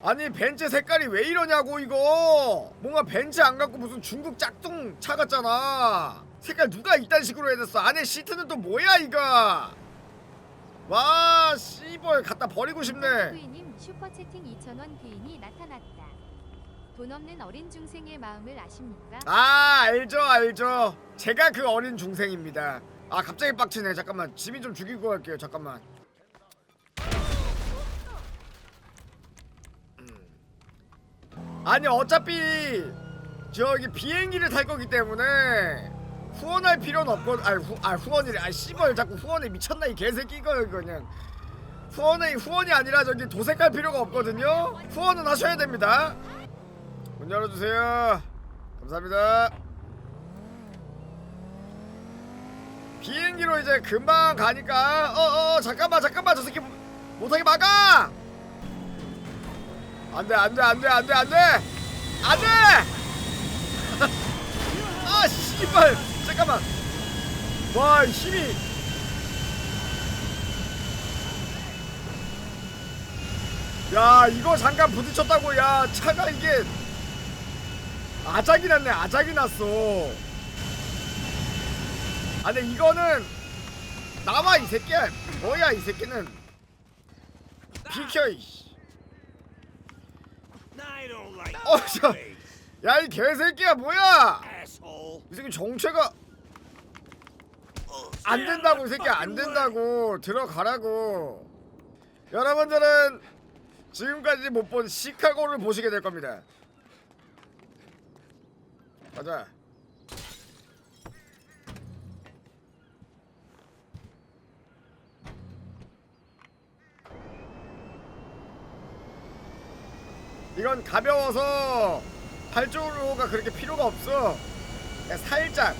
아니 벤츠 색깔이 왜 이러냐고 이거. 뭔가 벤츠 안 갖고 무슨 중국 짝퉁 차 같잖아. 색깔 누가 이딴 식으로 해놨어? 안에 시트는 또 뭐야 이거? 와 씨벌 갖다 버리고 싶네. 후이님 슈퍼채팅 2,000원 귀인이 나타났다. 돈 없는 어린 중생의 마음을 아십니까? 아 알죠 알죠. 제가 그 어린 중생입니다. 아 갑자기 빡치네. 잠깐만 지민 좀 죽이고 갈게요. 잠깐만 아니 어차피 저기 비행기를 탈 거기 때문에 후원할 필요는 없고 아, 후, 아 후원이래. 아 씨발 자꾸 후원에 미쳤나 이 개새끼 이거 그냥 후원이 후원이 아니라 저기 도색할 필요가 없거든요? 후원은 하셔야 됩니다. 문 열어주세요. 감사합니다. 비행기로 이제 금방 가니까 어어 잠깐만 잠깐만 저 새끼 못하게 막아 안돼 안돼 안돼 안돼 안돼! 안돼! 아 씨발 잠깐만! 와 힘이! 야 이거 잠깐 부딪혔다고 야 차가 이게 아작이 났네 아작이 났어. 아 근데 이거는 나와 이 새끼야. 뭐야 이 새끼는. 비켜 이씨 어, 저- face, 야이 개새끼야 뭐야. 이 새끼 정체가 안 된다고 이 새끼 안 된다고. 들어가라고. 여러분들은 지금까지 못 본 시카고를 보시게 될 겁니다. 가자 이건 가벼워서 팔조로가 그렇게 필요가 없어. 살짝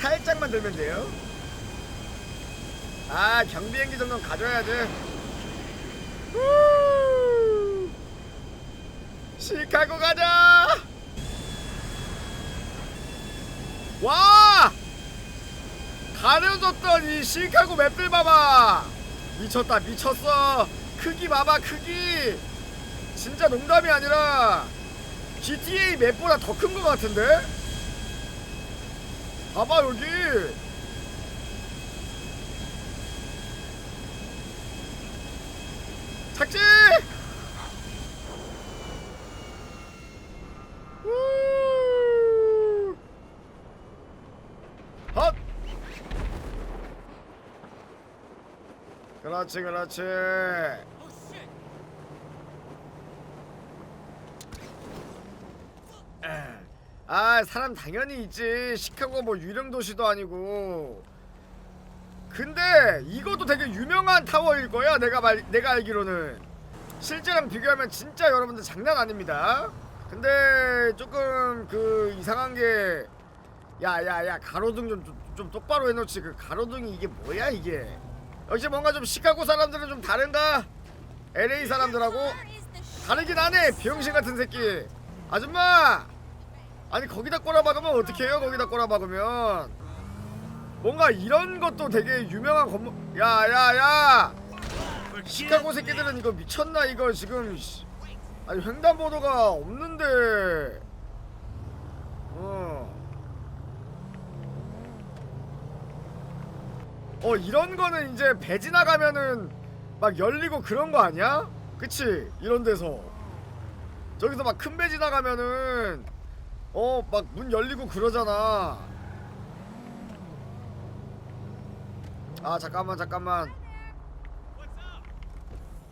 살짝만 들면 돼요. 아 경비행기 정도는 가져야지. 후! 시카고 가자! 와! 가려졌던 이 시카고 맵들 봐봐. 미쳤다 미쳤어. 크기 봐봐 크기 진짜 농담이 아니라 GTA 맵보다 더 큰 것 같은데? 봐봐 여기 착지! 그렇지 그렇지 아 사람 당연히 있지. 시카고 뭐 유령 도시도 아니고. 근데 이것도 되게 유명한 타워일 거야 내가 말 내가 알기로는. 실제랑 비교하면 진짜 여러분들 장난 아닙니다. 근데 조금 그 이상한 게 야야야 가로등 좀, 좀, 좀 똑바로 해놓지. 그 가로등이 이게 뭐야 이게? 역시 뭔가 좀 시카고 사람들은 좀 다른가? LA 사람들하고 다르긴 하네 병신 같은 새끼. 아줌마 아니 거기다 꼬라 박으면 어떡해요 거기다 꼬라 박으면 뭔가 이런 것도 되게 유명한 건물 야야야 시카고 새끼들은 이거 미쳤나 이거 지금 씨. 아니 횡단보도가 없는데 어. 어 이런 거는 이제 배 지나가면은 막 열리고 그런 거 아니야? 그치? 이런 데서 저기서 막 큰 배 지나가면은 어 막 문 열리고 그러잖아. 아 잠깐만 잠깐만.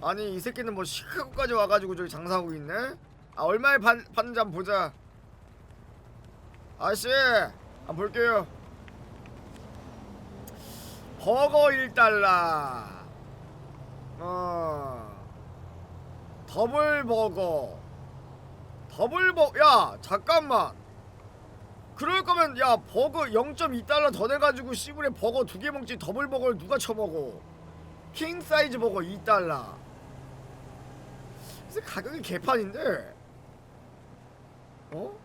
아니 이 새끼는 뭐 시카고까지 와가지고 저기 장사하고 있네? 아 얼마에 파, 파는지 한번 보자. 아저씨 한번 볼게요. 버거 1달러. 어. 더블 버거 더블 버거 야 잠깐만. 그럴 거면 야 버거 0.2달러 더 내가지고 씨부레 버거 두 개 먹지 더블 버거를 누가 처먹어? 킹 사이즈 버거 2달러. 그래서 가격이 개판인데. 어?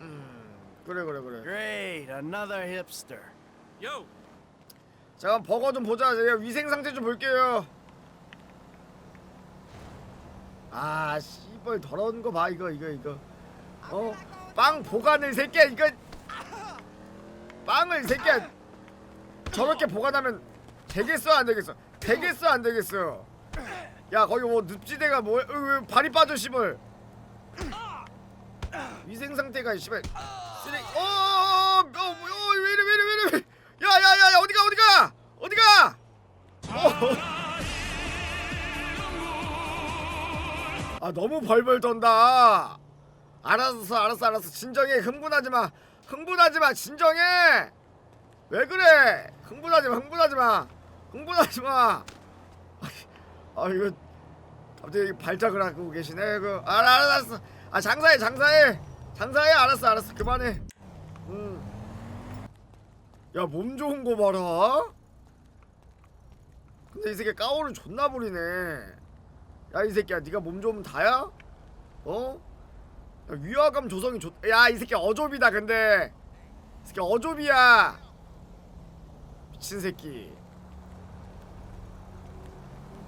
음 그래 그래 그래. Great, another hipster. Yo, 자 그럼 버거 좀 보자. 제가 위생 상태 좀 볼게요 아 씨발 더러운 거 봐 이거 이거 이거 어 빵 보관을 새끼야 이거 빵을 새끼야 저렇게 보관하면 되겠어 안 되겠어 되겠어 안 되겠어 야 거기 뭐 늪지대가 왜 발이 빠져 씨발 위생 상태가 씨발 쓰레기 어어어 어, 어, 왜 이래 왜 이래 왜 이래 야야야 너무 벌벌 떤다. 알았어 알았어 알았어 진정해. 흥분하지 마. 흥분하지 마. 진정해. 왜 그래? 흥분하지 마. 흥분하지 마. 흥분하지 마. 아 이거 갑자기 발작을 하고 계시네 그 알아 알았어. 아 장사해 장사해. 장사해. 알았어 알았어. 그만해. 음야 몸 좋은 거 봐라. 근데 이 새끼 까오를 존나 부리네 야 이 새끼야 네가 몸 좋으면 다야? 어? 야, 위화감 조성이 좋... 야이 새끼 어조비다 근데. 이 새끼 어조비야. 미친 새끼.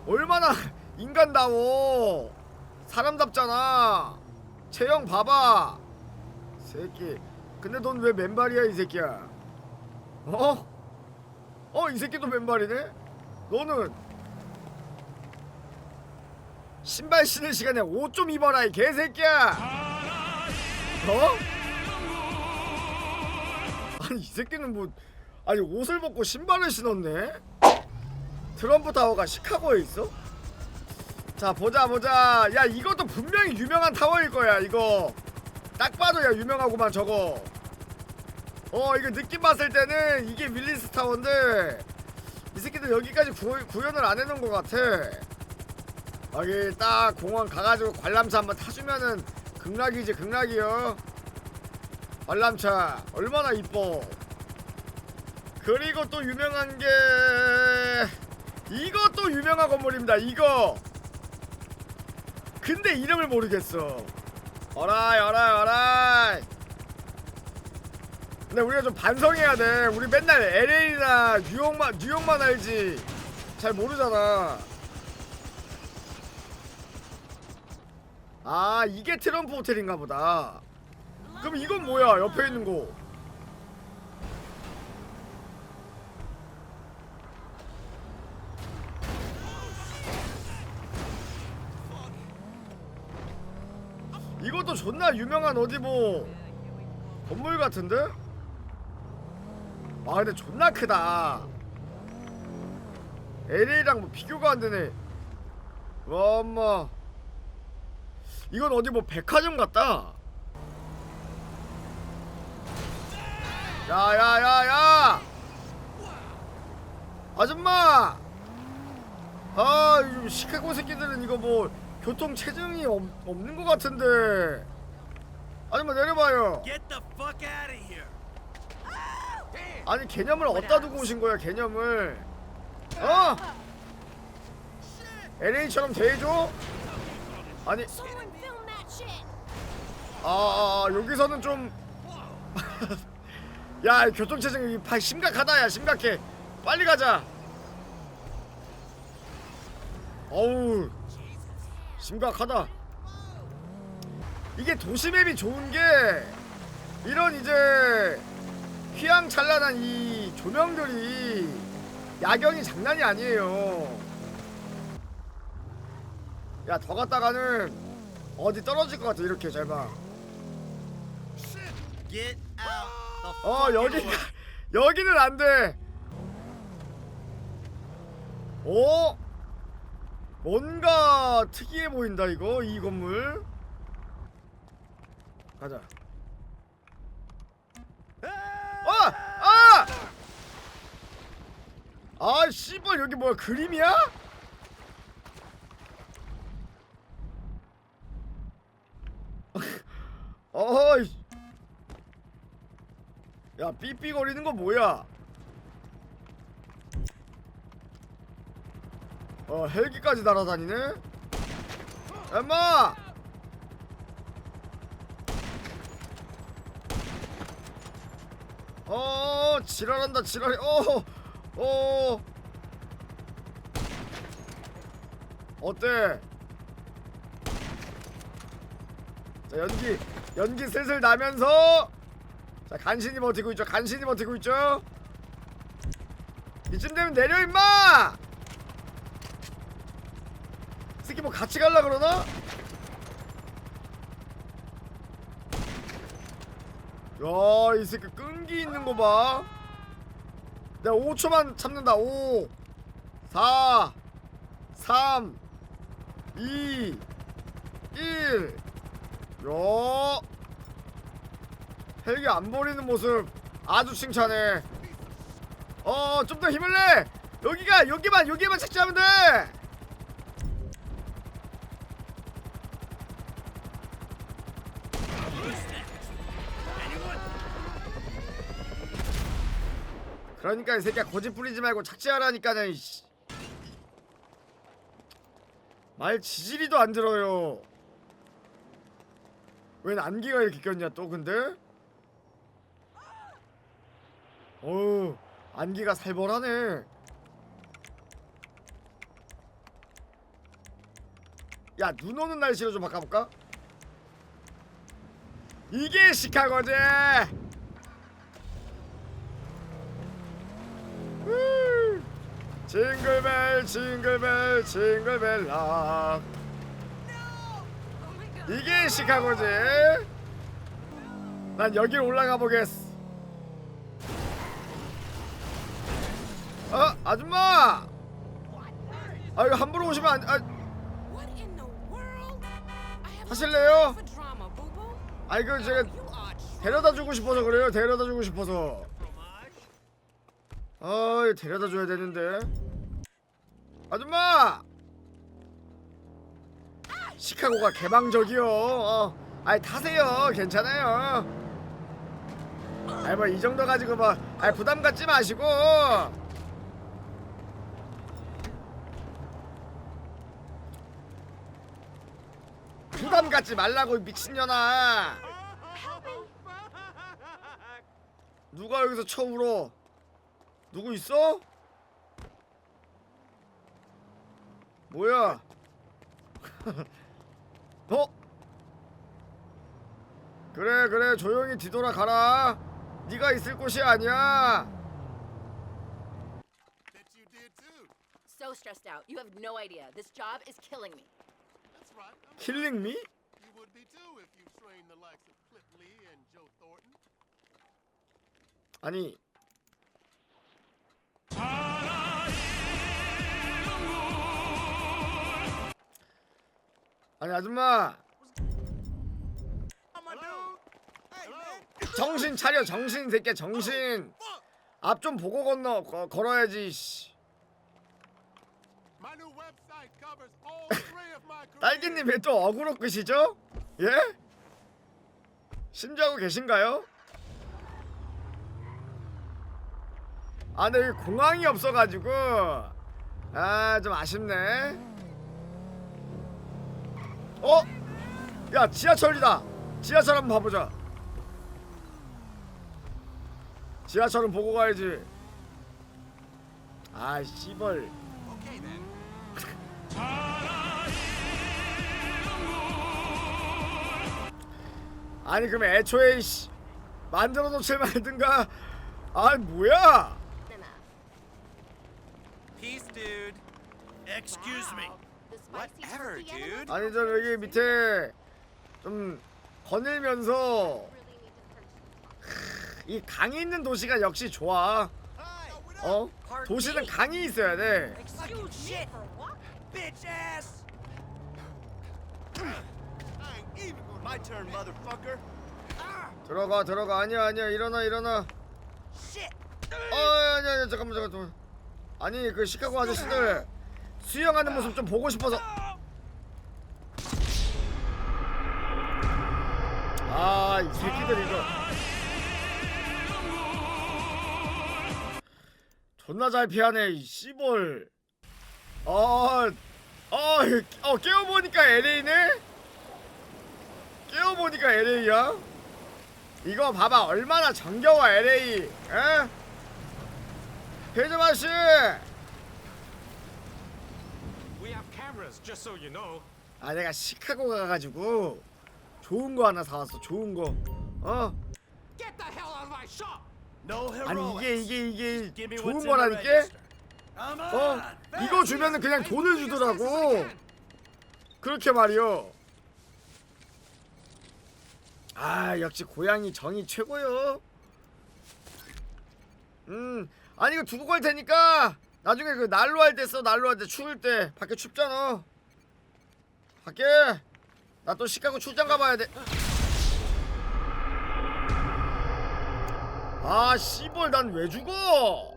얼마나 인간다워. 사람답잖아. 체형 봐봐. 새끼. 근데 넌 왜 맨발이야 이 새끼야? 어? 어 이 새끼도 맨발이네? 너는 신발 신을 시간에 옷 좀 입어라 이 개새끼야. 어? 아니 이 새끼는 뭐 아니 옷을 벗고 신발을 신었네? 트럼프 타워가 시카고에 있어? 자 보자 보자. 야 이것도 분명히 유명한 타워일 거야 이거. 딱 봐도 야 유명하구만 저거. 어 이거 느낌 봤을 때는 이게 윌리스 타워인데 이 새끼들 여기까지 구, 구현을 안 해놓은 것 같아 여기 딱 공원 가가지고 관람차 한번 타주면은 극락이지 극락이요. 관람차 얼마나 이뻐. 그리고 또 유명한 게 이것도 유명한 건물입니다. 이거. 근데 이름을 모르겠어. 어라이 어라이 어라이. 근데 우리가 좀 반성해야 돼. 우리 맨날 LA나 뉴욕만 뉴욕만 알지. 잘 모르잖아 아 이게 트럼프 호텔인가 보다. 그럼 이건 뭐야 옆에 있는 거? 이것도 존나 유명한 어디 뭐 건물 같은데? 아 근데 존나 크다. LA랑 뭐 비교가 안 되네. 와 엄마 이건 어디 뭐 백화점 같다. 야야야야! 아줌마! 아이 시카고 새끼들은 이거 뭐 교통 체증이 없, 없는 것 같은데. 아줌마 내려봐요. 아니 개념을 어디다 두고 오신 거야 개념을? 어? LA처럼 대해줘? 아니 아, 아, 아 여기서는 좀 야, 교통체증이 파- 심각하다, 야, 심각해. 빨리 가자. 어우, 심각하다. 이게 도시맵이 좋은 게 이런 이제 휘황찬란한 이 조명들이 야경이 장난이 아니에요. 야, 더 갔다가는 어디 떨어질 것 같아, 이렇게 잘 봐. Get out the 어 fucking 여기 way. 여기는 안 돼. 오 뭔가 특이해 보인다 이거 이 건물. 가자. 아! 아! 아 씨발 여기 뭐야 그림이야? 어이 야 삐삐거리는 거 뭐야? 어 헬기까지 날아다니네? 엄마! 어 지랄한다 지랄해 어 어. 어때? 자 연기 연기 슬슬 나면서 자 간신히 버티고 있죠. 간신히 버티고 있죠. 이쯤 되면 내려 임마! 이 새끼 뭐 같이 갈라 그러나? 야이 새끼 끈기 있는 거봐. 내가 5초만 참는다. 5 4 3 2 1 야. 헬기 안 버리는 모습 아주 칭찬해. 어, 좀 더 힘을 내. 여기가 여기만 여기만 착지하면 돼. 그러니까 이 새끼야 고집 부리지 말고 착지하라니까는 이씨. 말 지지리도 안 들어요. 웬 안개가 이렇게 꼈냐 또 근데? 어우 안개가 살벌하네 야 눈 오는 날씨로 좀 바꿔볼까? 이게 시카고지 후. 징글벨 징글벨 징글벨 락 이게 시카고지. 난 여기 올라가 보겠어. 아줌마. 아 이거 함부로 오시면 안. 아, 하실래요? 아 이거 제가 You are 데려다 주고 싶어서 그래요. 데려다 주고 싶어서. 아, 이거 데려다 줘야 되는데. 아줌마. 시카고가 개방적이요. 어. 아이 타세요. 괜찮아요. 아이 뭐 이 정도 가지고 뭐 아이 부담 갖지 마시고. 부담 갖지 말라고 이 미친년아. 누가 여기서 쳐 울어? 누구 있어? 뭐야? 어? 그래 그래 조용히 뒤돌아 가라. 네가 있을 곳이 아니야. So stressed out. You have no idea. This job is killing me. 킬링 미? You would be too if you trained the likes of Clip Lee and Joe Thornton. 아니 아니 아줌마 정신 차려 정신 새끼야 정신 앞 좀 보고 건너 거, 걸어야지 씨. 딸기님 왜 또 어그로 끄시죠? 예? 심지하고 계신가요? 아 근데 여기 공항이 없어가지고 아 좀 아쉽네 어? 야 지하철이다 지하철 한번 봐보자 지하철은 보고 가야지 아 씨벌 아니 그럼 애초에 씨 만들어 놓질 말든가 아 뭐야. Peace, dude. Excuse me. Whatever, dude. 아니 저 여기 밑에 좀 거닐면서. 이 강이 있는 도시가 역시 좋아 어? 도시는 강이 있어야 돼. Bitch ass. My turn, motherfucker. 들어가 들어가. 아니야 아니야. 일어나 일어나. Shit. 어 아니야 아니야. 잠깐만 잠깐만 아니 그 시카고 아저씨들 수영하는 모습 좀 보고 싶어서. 아 이 새끼들 이거. 존나 잘 피하네 이 씨볼. 어, 어, 어 깨워보니까 LA네? 깨워보니까 LA야? 이거 봐봐 얼마나 정겨워 LA 에? 배좀 아씨 We have cameras, just so you know. 아 내가 시카고 가가지고 좋은 거 하나 사왔어 좋은 거 어? Get the hell out of my shop! No 아니. 이게 이게 이게 좋은 거라니까? 어? 이거 주면은 그냥 돈을 주더라고 그렇게 말이요 아 역시 고양이 정이 최고요. 음 아니 이거 두고 갈 테니까 나중에 그 난로 할 때 써 난로 할 때 추울 때 밖에 춥잖아. 밖에. 나 또 시카고 출장 가봐야 돼. 아 씨벌 난 왜 죽어!